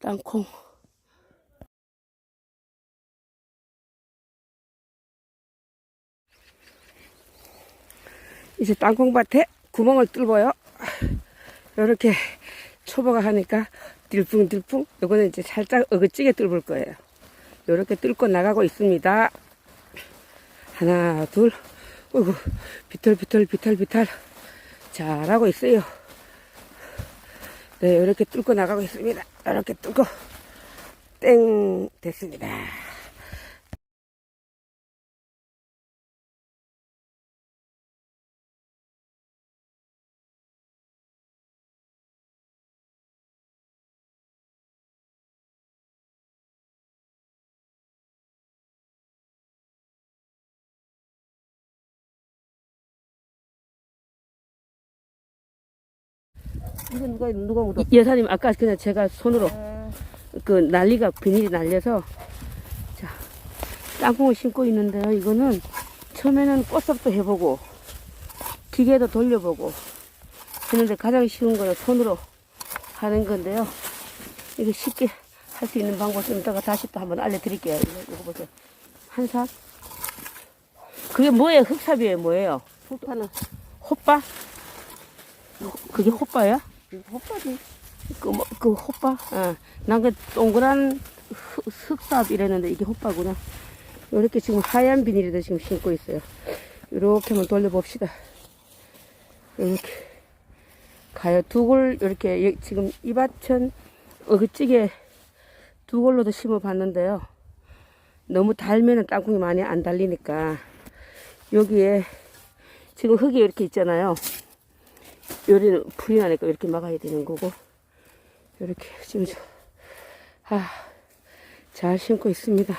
땅콩. 이제 땅콩밭에 구멍을 뚫어요. 이렇게 초보가 하니까 들풍들풍. 요거는 이제 살짝 어긋지게 뚫을 거예요. 이렇게 뚫고 나가고 있습니다. 하나, 둘, 어이구, 비틀비틀, 비틀비틀. 잘하고 있어요. 네, 이렇게 뚫고 나가고 있습니다. 이렇게 뚫고, 땡, 됐습니다. 이거 누가 누가 묻었어? 여사님, 아까 그냥 제가 손으로 그 난리가 비닐이 날려서 자 땅콩을 심고 있는데요. 이거는 처음에는 꽃삽도 해보고 기계도 돌려보고 했는데 가장 쉬운 거는 손으로 하는 건데요. 이거 쉽게 할 수 있는 방법 좀 이따가 다시 또 한번 알려드릴게요. 이거, 이거 보세요. 한 삽. 그게 뭐예요? 흑삽이에요? 뭐예요? 호파는 호빠? 그게 호빠야? 호파지. 그, 뭐, 그 호빠? 어. 난그 동그란 흑- 흑삽 이랬는데 이게 호빠구나. 이렇게 지금 하얀 비닐에다 지금 심고 있어요. 이렇게 한번 돌려봅시다. 이렇게. 가요. 두 골, 이렇게, 여- 지금 이밭천 어그찌게 두 골로도 심어 봤는데요. 너무 달면은 땅콩이 많이 안 달리니까 여기에 지금 흙이 이렇게 있잖아요. 요리는 풀이 나니까 이렇게 막아야 되는 거고 이렇게 지금 저, 아, 잘 심고 있습니다.